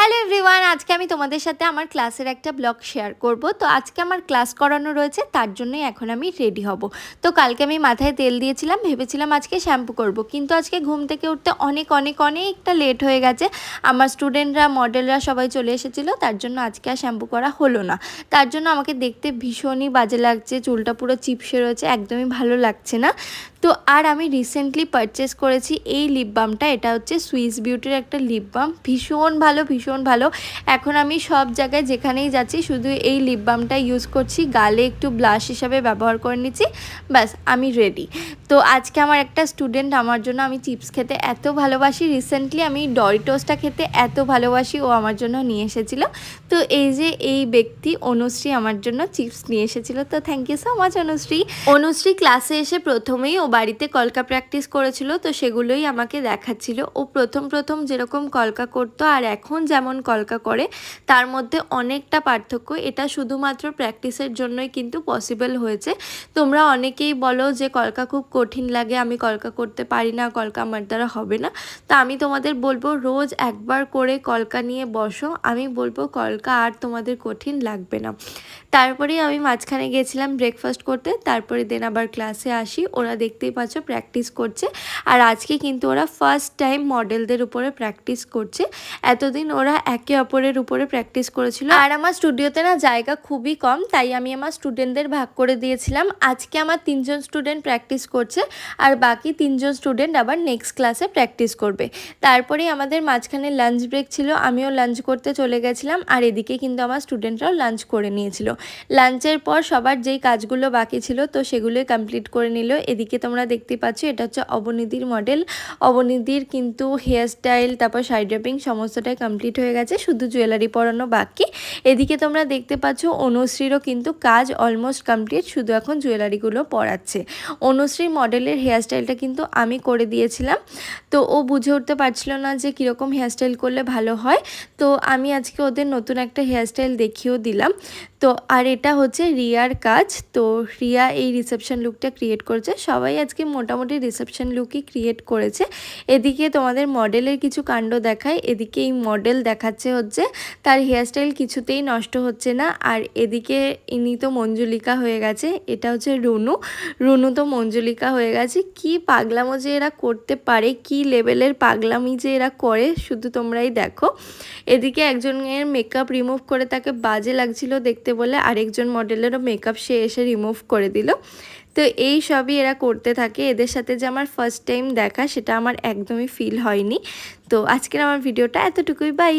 Hello everyone, আজকে আমি তোমাদের সাথে আমার ক্লাসের একটা ব্লগ শেয়ার করব। তো আজকে আমার ক্লাস করানো রয়েছে, তার জন্যই এখন আমি রেডি হব। তো কালকে আমি মাথায় তেল দিয়েছিলাম, ভেবেছিলাম আজকে শ্যাম্পু করব। কিন্তু আজকে ঘুম থেকে উঠতে অনেক অনেক, অনেকটা লেট হয়ে গেছে। আমার স্টুডেন্টরা মডেলরা সবাই চলে এসেছিল, তার জন্য আজকে আর শ্যাম্পু করা হলো না। তার জন্য আমাকে দেখতে ভীষণই বাজে লাগছে, চুলটা পুরো চিপসে রয়েছে, একদমই ভালো লাগছে না। তো আর আমি রিসেন্টলি পারচেস করেছি এই লিপ বামটা এটা হচ্ছে সুইস বিউটির একটা লিপ বাম ভীষণ ভালো ভীষণ ভালো। এখন আমি সব জায়গায় যেখানেই যাচ্ছি, শুধু এই লিপ বামটা ইউজ করছি। গালে একটু ব্লাশ হিসাবে ব্যবহার করে নিচ্ছি। ব্যাস, আমি রেডি তো আজকে আমার একটা স্টুডেন্ট আমার জন্য আমি চিপস খেতে এত ভালোবাসি। রিসেন্টলি আমি ডরিটোসটা খেতে এত ভালোবাসি, ও আমার জন্য নিয়ে এসেছিল। তো এই যে এই ব্যক্তি অনুশ্রী আমার জন্য চিপস নিয়ে এসেছিল। তো thank you so much Anushree. Anushree ক্লাসে এসে প্রথমেই ও বাড়িতে কলকা প্র্যাকটিস করেছিল, তো সেগুলোই আমাকে দেখাচ্ছিল। ও প্রথম প্রথম যেরকম কলকা করতো, আর এখন যেমন কলকা করে, তার মধ্যে অনেকটা পার্থক্য। এটা শুধুমাত্র প্র্যাকটিসের জন্যই কিন্তু পসিবল হয়েছে। তোমরা অনেকেই বলো যে কলকা খুব কঠিন লাগে, আমি কলকা করতে পারি না, কলকা আমার দ্বারা হবে না। তা আমি তোমাদের বলব, রোজ একবার করে কলকা নিয়ে বসো। আমি বলব, কলকা আর তোমাদের কঠিন লাগবে না। তারপরে আমি মাঝখানে গিয়েছিলাম ব্রেকফাস্ট করতে, তারপরে দেন আবার ক্লাসে আসি। ওরা দেখতেই পাচ্ছ প্র্যাকটিস করছে। আর আজকে কিন্তু ওরা ফার্স্ট টাইম মডেলদের উপরে প্র্যাকটিস করছে। এতদিন ওরা একে অপরের উপরে প্র্যাকটিস করেছিল। আর আমার স্টুডিওতে না জায়গা খুবই কম, তাই আমি আমার স্টুডেন্টদের ভাগ করে দিয়েছিলাম। আজকে আমার তিনজন স্টুডেন্ট প্র্যাকটিস করছে। আর বাকি তিনজন স্টুডেন্ট আবার নেক্সট ক্লাসে প্র্যাকটিস করবে। তারপরে আমাদের মাঝখানে লাঞ্চ ব্রেক ছিল, আমিও লাঞ্চ করতে চলে গেছিলাম আর এদিকে কিন্তু আমার স্টুডেন্টরাও লাঞ্চ করে নিয়েছিল। লাঞ্চের পর সবার যেই কাজগুলো বাকি ছিল তো সেগুলোই কমপ্লিট করে নিল। এদিকে তোমরা দেখতে পাচ্ছ এটা হচ্ছে অবনীতির মডেল অবনীতির কিন্তু হেয়ার স্টাইল তারপর সাইড ড্রাপিং সমস্তটাই কমপ্লিট হয়ে গেছে, শুধু জুয়েলারি পরানো বাকি। এদিকে তোমরা দেখতে পাচ্ছ অনুশ্রীরও কিন্তু কাজ অলমোস্ট কমপ্লিট শুধু এখন জুয়েলারিগুলো পরাচ্ছে। অনুশ্রী মডেলের হেয়ারস্টাইলটা কিন্তু আমি করে দিয়েছিলাম। তো ও বুঝে উঠতে পারছিল না যে কীরকম হেয়ারস্টাইল করলে ভালো হয়। তো আমি আজকে ওদের নতুন একটা হেয়ারস্টাইল দেখিয়েও দিলাম। তো আর এটা হচ্ছে রিয়ার কাজ। তো রিয়া এই রিসেপশন লুকটা ক্রিয়েট করেছে। সবাই আজকে মোটামুটি রিসেপশন লুকই ক্রিয়েট করেছে। এদিকে তোমাদের মডেলের কিছু কাণ্ড দেখায় এদিকে এই মডেল দেখাচ্ছে হচ্ছে তার হেয়ারস্টাইল কিছুতেই নষ্ট হচ্ছে না। আর এদিকে ইনি তো মঞ্জুলিকা হয়ে গেছে। এটা হচ্ছে রুনু। রুনু তো মঞ্জুলিকা হয়ে গেছে। কি পাগলামো যে এরা করতে পারে, কি লেভেলের পাগলামি যে এরা করে, শুধু তোমরাই দেখো। এদিকে একজনের মেকআপ রিমুভ করে তাকে বাজে লাগছিল দেখতে বলে আরেকজন মডেলেরও মেকআপ সে এসে রিমুভ করে দিল। তো এই সবই এরা করতে থাকে। এদের সাথে যে আমার ফার্স্ট টাইম দেখা, সেটা আমার একদমই ফিল হয়নি। তো আজকের আমার ভিডিওটা এতটুকুই। বাই